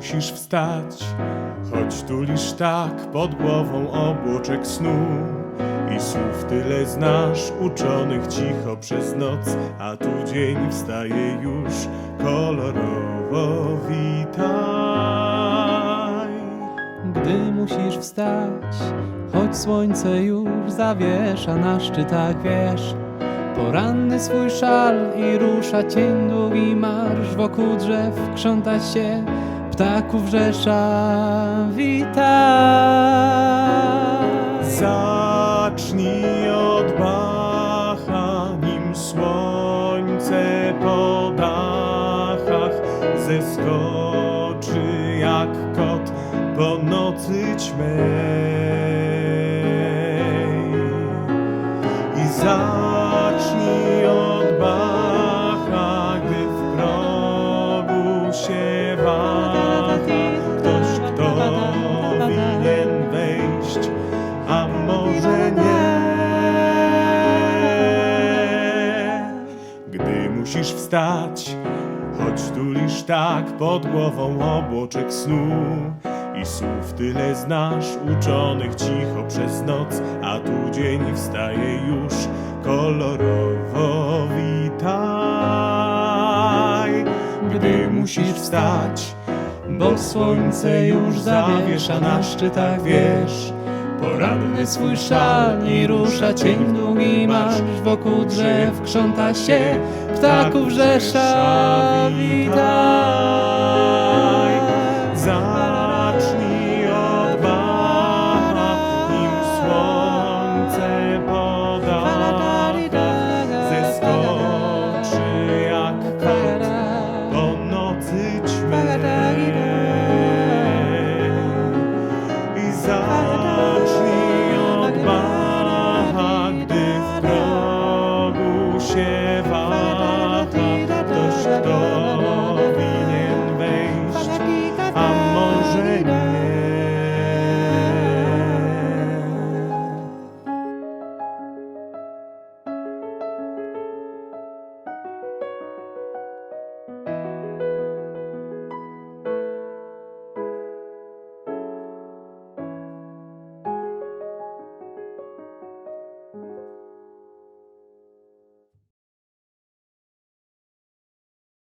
musisz wstać, choć tulisz tak pod głową obłoczek snu. I słów tyle znasz, uczonych cicho przez noc, a tu dzień wstaje już kolorowo. Witaj. Gdy musisz wstać, choć słońce już zawiesza na szczytach wież. Poranny swój szal i rusza cień długi marsz wokół drzew, krząta się ptaków rzesza. Witaj! Zacznij od Bacha, nim słońce po dachach zeskoczy jak kot po nocy ćmej. Wstać, choć tulisz tak pod głową obłoczek snu i słów tyle znasz, uczonych cicho przez noc, a tu dzień wstaje już kolorowo. Witaj, gdy musisz wstać, bo słońce już zawiesza na szczytach wież. Poranny swój szal i rusza cień długi marsz. Wokół drzew krząta się ptaków rzesza Witaj Zacznij od Bana Nim słońce poda. Zeskoczy jak kat Do nocy ćmy I zacznij share.